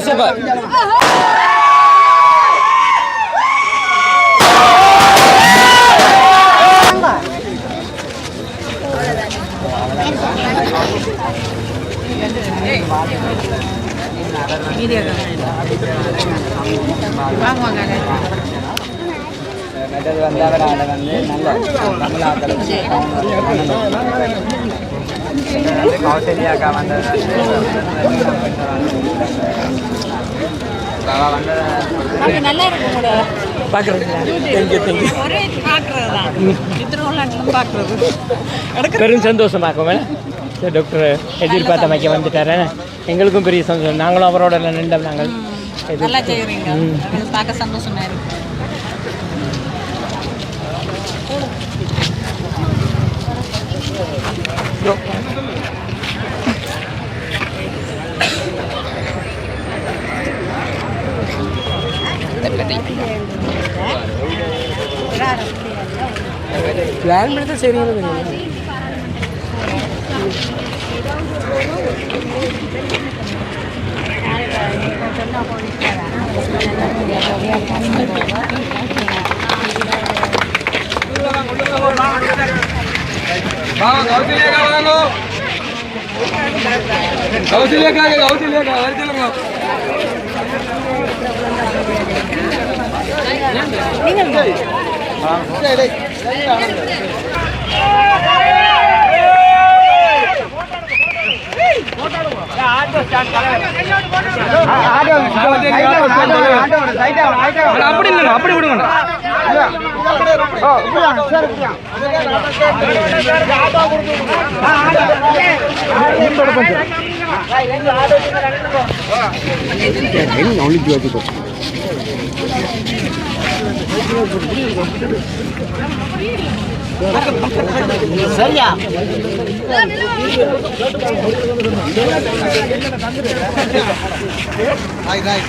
Super super metal வந்து அவர் அதை வந்து நல்ல தமிழாக்கள் கௌசல்யாக்கா வந்தது. வந்து திருவிழாட்டிலும் பார்க்கறது பெரும் சந்தோஷமாக்கும் டாக்டர் எதிர்பார்த்த மைக்க வந்துட்டாரு. எங்களுக்கும் பெரிய சந்தோஷம். நாங்களும் அவரோட நின்றோம் நாங்கள். நல்லா செய்கிறீங்க அது பார்க்க சந்தோஷமா இருக்கு. Jalan berarti sering lo sering பண்ணி தான் சரிங்க அப்படி இல்லைங்க அப்படி சரியா? ரைட் ரைட்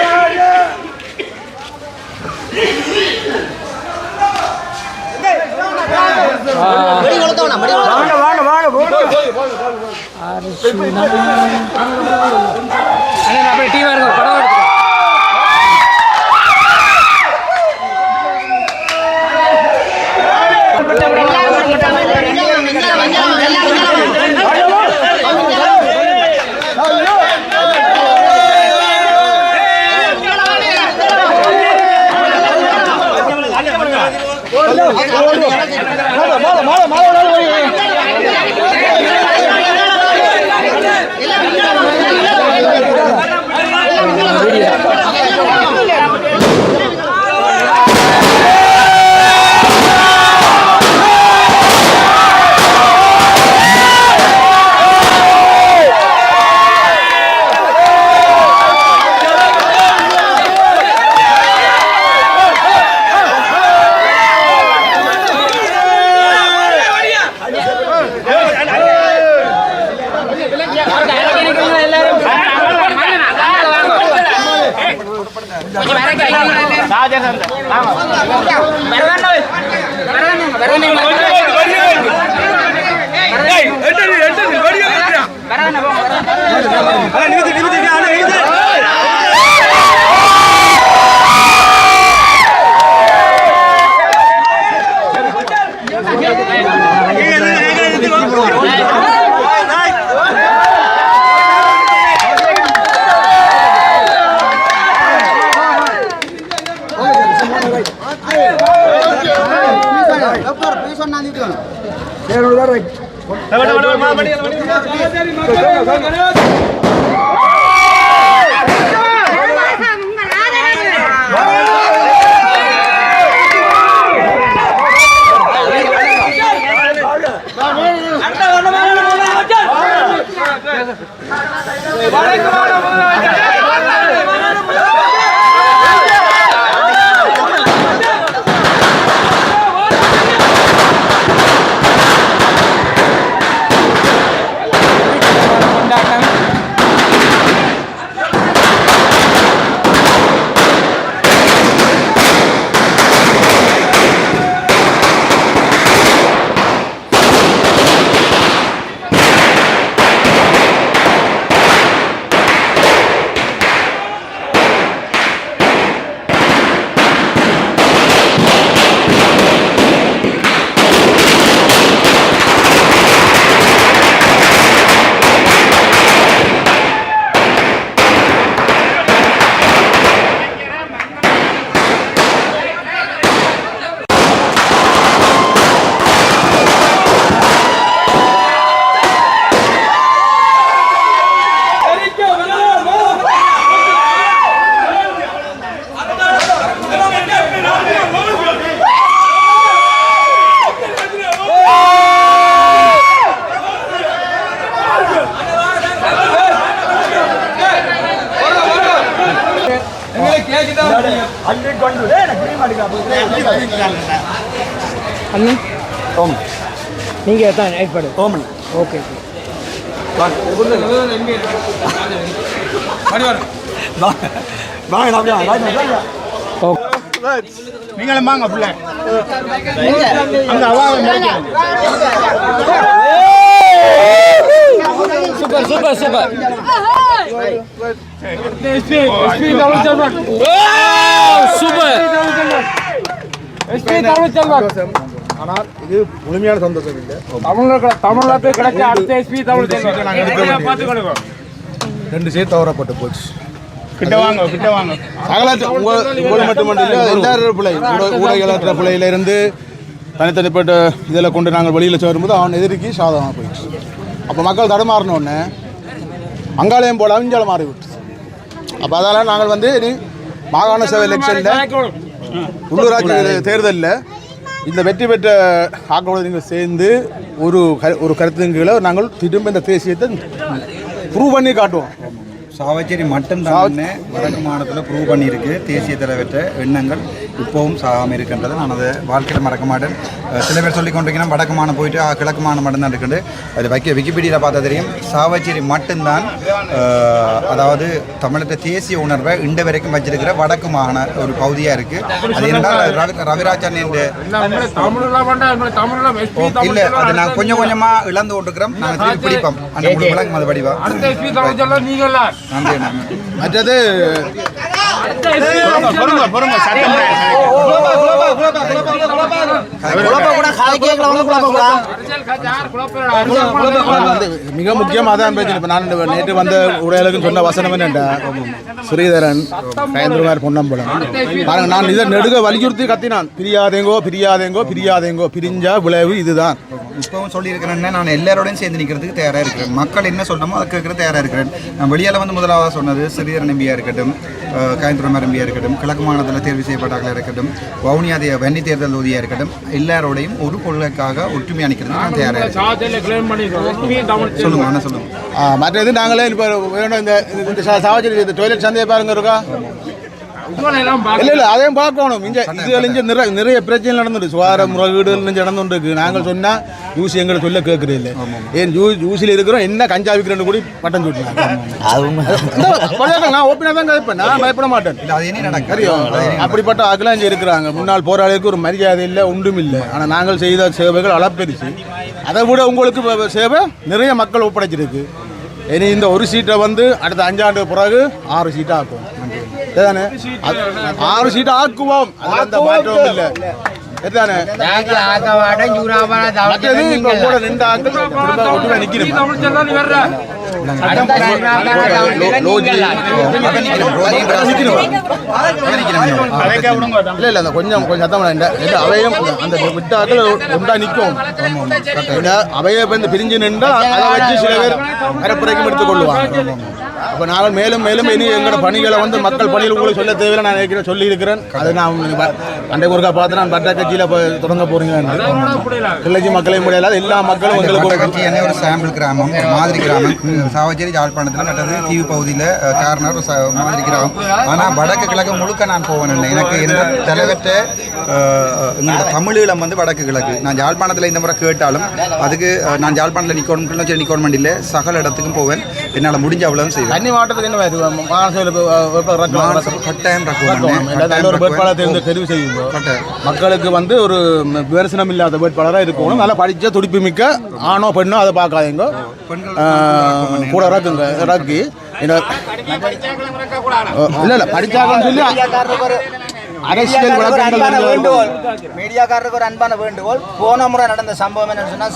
அப்படியே டீமாக இருக்கும் படம் பேசாத நீங்கள் தான் ஏற்பாடு ஓமன் ஓகே ஓகே நீங்களும் வாங்க பிள்ளை. அந்த அவாவை சூப்பர் சூப்பர் சூப்பர். சூப்பர். ஆனால் இது முழுமையான சந்தோஷம் இல்லை. தமிழ்நாட்டு கிடைச்ச அடுத்த எஸ்பி தமிழ் ரெண்டு சேர்த்து தவறப்பட்டு போச்சு. கிட்ட வாங்க கிட்ட வாங்க. சகலாத்து உங்கள் உங்களை மட்டுமல்ல எல்லாரும் பிள்ளை பிள்ளையிலிருந்து தனித்தனிப்பட்ட இதில் கொண்டு நாங்கள் வெளியில் சேரும்போது அவன் எதிர்க்கு சாதகமாக போயிடுச்சு. அப்போ மக்கள் தடுமாறின உடனே அங்காலயம் போல அவிஞ்சால மாறி விட்டுச்சு அப்போ அதால் நாங்கள் வந்து இனி மாகாண சபை எலெக்ஷனில் உள்ளூராட்சி தேர்தலில் இந்த வெற்றி பெற்ற ஆக்களோடு நீங்கள் சேர்ந்து ஒரு ஒரு கருத்தின் கீழே நாங்கள் திரும்ப இந்த தேசியத்தை ப்ரூவ் பண்ணி காட்டுவோம். சாவச்சேரி மட்டும்தான் வடக்கு மாநிலத்தில் ப்ரூவ் பண்ணியிருக்கு. தேசிய தலைவற்ற எண்ணங்கள் இப்போவும் சாகாமல் இருக்கின்றது நான் அதை வாழ்க்கையில் மறக்க மாட்டேன். சில பேர் சொல்லி கொண்டிருக்கேன் வடக்கு மாநிலம் போயிட்டு ஆ, கிழக்கு மாநிலம் மட்டும்தான் இருக்குது. அது வைக்க விக்கிபீடியில் பார்த்தா தெரியும். சாவச்சேரி மட்டும்தான் அதாவது தமிழக தேசிய உணர்வை இன்று வரைக்கும் வச்சிருக்கிற வடக்கு மாகாண ஒரு பகுதியாக இருக்குது அது என்னன்னா ரவி ரவிராஜன் என்று இல்லை அது நாங்கள் கொஞ்சம் கொஞ்சமாக இழந்து கொண்டிருக்கிறோம் நாங்கள் திருப்பி பிடிப்போம். அந்த முழு விளங்கும் அது வடிவா மற்றது பொறுங்க பொறுங்க சட்டம் வந்து மிக முக்கியமாக தான் பேச்சு இப்போ நான் நேற்று வந்த உரையாளுக்கு சொன்ன வசனம் என்னண்டா ஸ்ரீதரன் கயந்திரமார் பொன்னம்பலம். பாருங்க நான் இதை நெடுக வலியுறுத்தி கத்தினான். பிரியாதேங்கோ பிரியாதேங்கோ பிரியாதேங்கோ பிரிஞ்சா விளைவு இதுதான். இப்போவும் சொல்லியிருக்கிறேன்னா நான் எல்லாரோடையும் சேர்ந்து நிற்கிறதுக்கு தயாராக இருக்கிறேன். மக்கள் என்ன சொல்லணுமோ அதுக்கு இருக்கிற தயாராக இருக்கிறேன். நான் வெளியால் வந்து முதலாவது சொன்னது சிறியர் நம்பியாக இருக்கட்டும் காயந்திரம் நம்பியாக இருக்கட்டும் கிழக்கு மாநிலத்தில் தேர்வு செய்யப்பட்டார்களாக இருக்கட்டும் வவுனியாதைய வன்னி தேர்தல் தொகுதியாக இருக்கட்டும் எல்லாரோடையும் ஒரு கொள்கைக்காக ஒற்றுமையாக நிற்கிறதுக்கு நான் தயாராக இருக்கேன். சொல்லுங்க என்ன சொல்லுங்க. மற்றது நாங்களே இப்போ இந்த இந்த சாவச்சேரி டொய்லெட் சந்தையை பாருங்க இருக்கா இல்ல இல்ல அதையும் பார்க்கணும். இங்க இங்க நிறைய நிறைய பிரச்சனை நடந்துட்டு சுகாதார முறைகேடுகள் இங்க நடந்துட்டு இருக்கு நாங்கள் சொன்னா யூசி எங்களை சொல்ல கேட்கறது இல்ல ஏன் யூ யூசியில் இருக்கிறோம் என்ன கஞ்சா விற்கிறேன்னு கூட பட்டம் சொல்லிட்டாங்க நான் ஓப்பனாக தான் கேட்பேன். நான் பயப்பட மாட்டேன். இல்லை அது என்ன நடக்கும் தெரியும். அப்படிப்பட்ட ஆக்கெல்லாம் இங்கே இருக்கிறாங்க. முன்னாள் போராளிகளுக்கு ஒரு மரியாதை இல்லை ஒன்றும் இல்லை. ஆனால் நாங்கள் செய்த சேவைகள் அளப்பெருசு. அதை விட உங்களுக்கு சேவை நிறைய மக்கள் ஒப்படைச்சிருக்கு. இனி இந்த ஒரு சீட்டை வந்து அடுத்த அஞ்சாண்டு பிறகு ஆறு சீட்டாக ஆக்குவோம் அது- ஆறு சீட்டை ஆக்குவோம். அதில் எந்த மாற்றமும் இல்லை. சரிதானே மற்றது இப்போ கூட ரெண்டு ஆக்கள் திரும்ப ஒட்டுமே நிற்கணும் இல்ல இல்ல அந்த கொஞ்சம் கொஞ்சம் சத்தம் அவையும் அந்த விட்டாக்கள் ஒன்றா நிற்கும். அவையை வந்து பிரிஞ்சு நின்றா அதை வச்சு சில பேர் அரைப்புறைக்கும் எடுத்துக்கொள்வாங்க. அப்போ நாங்கள் மேலும் மேலும் இனி எங்களோட பணிகளை வந்து மக்கள் பணியில் உங்களுக்கு சொல்ல தேவையில்லை. நான் ஏற்கனவே சொல்லி இருக்கிறேன் அது நான் அண்டை முருகா பார்த்து நான் பட்டா கட்சியில் தொடங்க போறீங்க கிள்ளச்சி மக்களையும் முடியல. எல்லா மக்களும் உங்களுக்கு ஒரு கட்சி என்ன ஒரு சாம்பிள் கிராமம் மாதிரி கிராமம். சாவச்சேரி யாழ்ப்பாணத்தில் நட்டது தீவு பகுதியில் ச- மாதிரி கிராமம். ஆனால் வடக்கு கிழக்கு முழுக்க நான் போவேன் இல்லை. எனக்கு என்ன தலைவற்ற அஹ், எங்களோட தமிழீழம் வந்து வடக்கு கிழக்கு. நான் யாழ்ப்பாணத்தில் இந்த முறை கேட்டாலும் அதுக்கு நான் யாழ்ப்பாணத்தில் நிற்கணும் கிளிநொச்சி நிற்கணும் இல்லை சகல இடத்துக்கும் போவேன். என்னால் முடிஞ்ச அவ்வளவு செய்வேன். தண்ணி மாவட்டத்துக்கு என்ன கட்டாயம் மக்களுக்கு வந்து ஒரு விமர்சனம் இல்லாத வேட்பாளராக இருக்கணும். நல்லா படிச்ச துடிப்பு மிக்க ஆணோ பெண்ணோ அதை பார்க்காதீங்க. கூட இறக்குங்க. இறக்கி என்ன? இல்லை இல்லை படிச்சாங்கன்னு சொல்லி அரசியல் தெரிஞ்சவர்கள். மீடியாக்காரருக்கு ஒரு அன்பான வேண்டுகோள். போன முறை நடந்த சம்பவம் என்னன்னு சொன்னா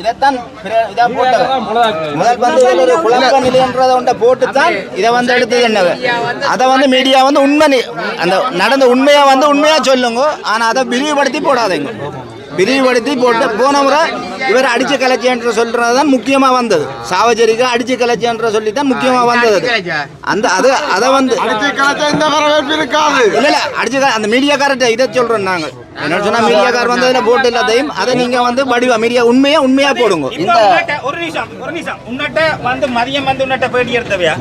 இதைத்தான் இதா போட்டவர். முதல் வந்து ஒரு குழப்ப நிலைன்றதை ஒன்றை போட்டு தான் இதை வந்து எடுத்தது என்னது? அதை வந்து மீடியா வந்து உண்மை அந்த நடந்த உண்மையா வந்து உண்மையா சொல்லுங்க ஆனா அதை விரிவுபடுத்தி போடாதீங்க. விரிவுபடுத்தி போட்டு போன முறை இவர் அடிச்சு கலைச்சேன்ற சொல்றது தான் முக்கியமா வந்தது சாவச்சேரிக்கு அடிச்சு கலைச்சேன்ற சொல்லி தான் முக்கியமா வந்தது. அந்த அது அதை வந்து இல்ல இல்ல அடிச்சு அந்த மீடியாக்காரர்கிட்ட இதை சொல்றோம் நாங்க என்ன சொன்னா மீடியாக்கார் வந்ததுல போட்டு இல்லாதையும் அதை நீங்க வந்து வடிவா மீடியா உண்மையா உண்மையா போடுங்க இந்த ஒரு நிமிஷம் ஒரு நிமிஷம் உன்னட்ட வந்து மதியம் வந்து உன்னட்ட பேட்டி எடுத்தவையா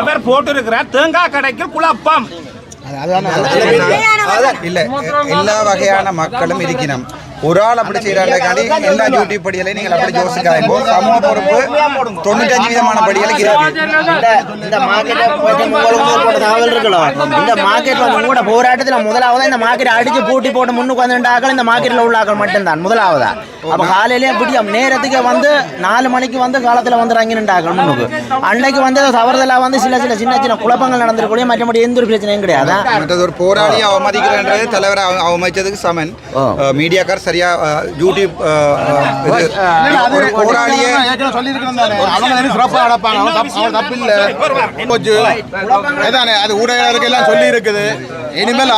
அவர் போட்டு இருக்கிறார் தேங்காய் கடைக்கு குழப்பம் இல்ல எல்லா வகையான மக்களும் இருக்கணும் ஒரு ஆள் அப்படி செய்யறாண்டி எல்லா டியூட்டி படிகளையும் நீங்கள் அப்படி யோசிக்காதீங்க. சமூக பொறுப்பு தொண்ணூற்றஞ்சு விதமான இருக்கு இந்த மார்க்கெட்டை இந்த மார்க்கெட் வந்து உங்களோட போராட்டத்தில் முதலாவதா இந்த மார்க்கெட் அடிச்சு பூட்டி போட்டு முன்னுக்கு வந்து ஆக்கள் இந்த மார்க்கெட்டில் உள்ள ஆக்கள் மட்டும்தான். முதலாவதா. அப்போ காலையிலேயே பிடிக்கும் நேரத்துக்கு வந்து நாலு மணிக்கு வந்து காலத்தில் வந்து இறங்கினுண்டாக்கள் முன்னுக்கு. அன்னைக்கு வந்து தவறுதலாக வந்து சில சில சின்ன சின்ன குழப்பங்கள் நடந்திருக்கூடிய மற்றபடி எந்த ஒரு பிரச்சனையும் கிடையாது. ஒரு போராளியை அவமதிக்கிறன்றது தலைவரை அவ- அவமதிச்சதுக்கு சமன். மீடியாக்கார் சரியா யூடியூப் போராளியை தப்பு இல்லை. அது ஊடகங்களுக்கு எல்லாம் சொல்லி இருக்குது இனிமேல்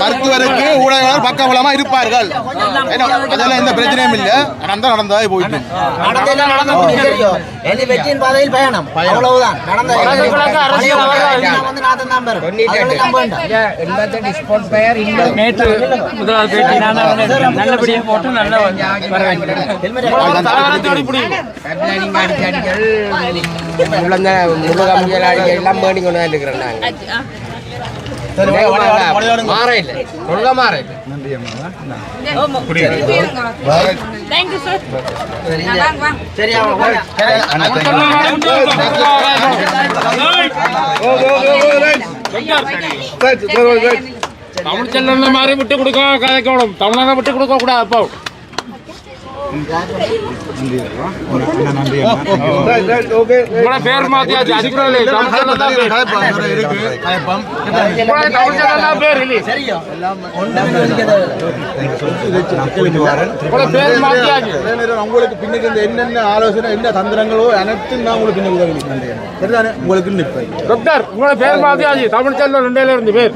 மருத்துவருக்கு ஊடகங்கள் பக்கபலமா இருப்பார்கள். அதெல்லாம் எந்த பிரச்சனையும் இல்லை. நடந்தா நடந்ததா போயிட்டு வெற்றியின் பாதையில் பயணம். அவ்வளவுதான். நல்லபடியாக போட்டு. நல்லா எல்லாம் பேணி கொண்டு தான் இருக்கிறோம் நாங்கள் மாற இல்லை சொல்ல மாற இல்லை தேங்க்யூ சார் வாங்க வாங்க சரி அவங்க தமிழ் செல்ல மாதிரி விட்டு கொடுக்க கதைக்கணும் தமிழனை விட்டு கொடுக்க கூடாது அப்போ பேர் மாத்தியாச்சு அதிகம் தமிழ் செல்லம் தான் பேர் உங்களோட தமிழ் செல்லம் தான் பேர் இல்லை உங்களோட பேர் மாத்தியாச்சு உங்களுக்கு பின்னுக்கு இந்த என்னென்ன ஆலோசனை என்ன தந்திரங்களோ அனைத்தும் நான் உங்களுக்கு பின்னுக்கு உதவி நிற்பேன் சரிதானே உங்களுக்கு நிற்பேன் டாக்டர் உங்களோட பேர் மாத்தியாச்சு தமிழ் செல்லம் ரெண்டேல இருந்து பேர்.